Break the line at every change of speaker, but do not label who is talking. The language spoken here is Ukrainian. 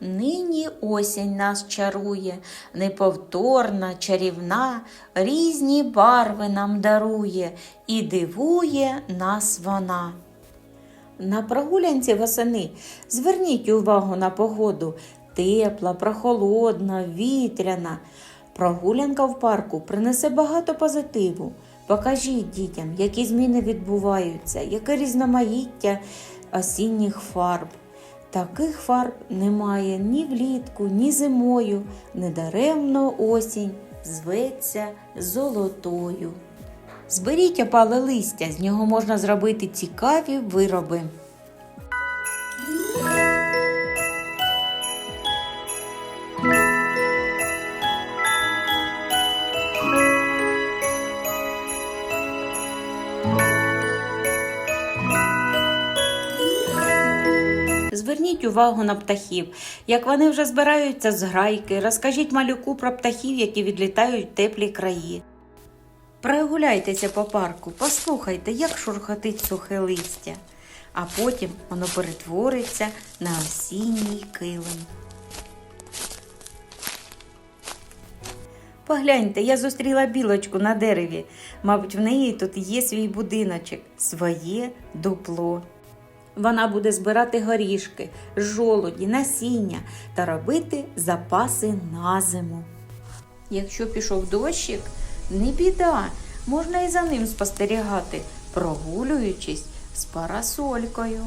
Нині осінь нас чарує, неповторна, чарівна, різні барви нам дарує і дивує нас вона. На прогулянці восени зверніть увагу на погоду тепла, прохолодна, вітряна. Прогулянка в парку принесе багато позитиву. Покажіть дітям, які зміни відбуваються, яке різноманіття осінніх фарб. Таких фарб немає ні влітку, ні зимою. Недаремно осінь зветься золотою. Зберіть опале листя, з нього можна зробити цікаві вироби. Зверніть увагу на птахів. Як вони вже збираються з грайки, розкажіть малюку про птахів, які відлітають в теплі краї. Прогуляйтеся по парку, послухайте, як шурхотить сухе листя, а потім воно перетвориться на осінній килим. Погляньте, я зустріла білочку на дереві. Мабуть, в неї тут є свій будиночок, своє дупло. Вона буде збирати горішки, жолуді, насіння та робити запаси на зиму. Якщо пішов дощик, не біда, можна і за ним спостерігати, прогулюючись з парасолькою.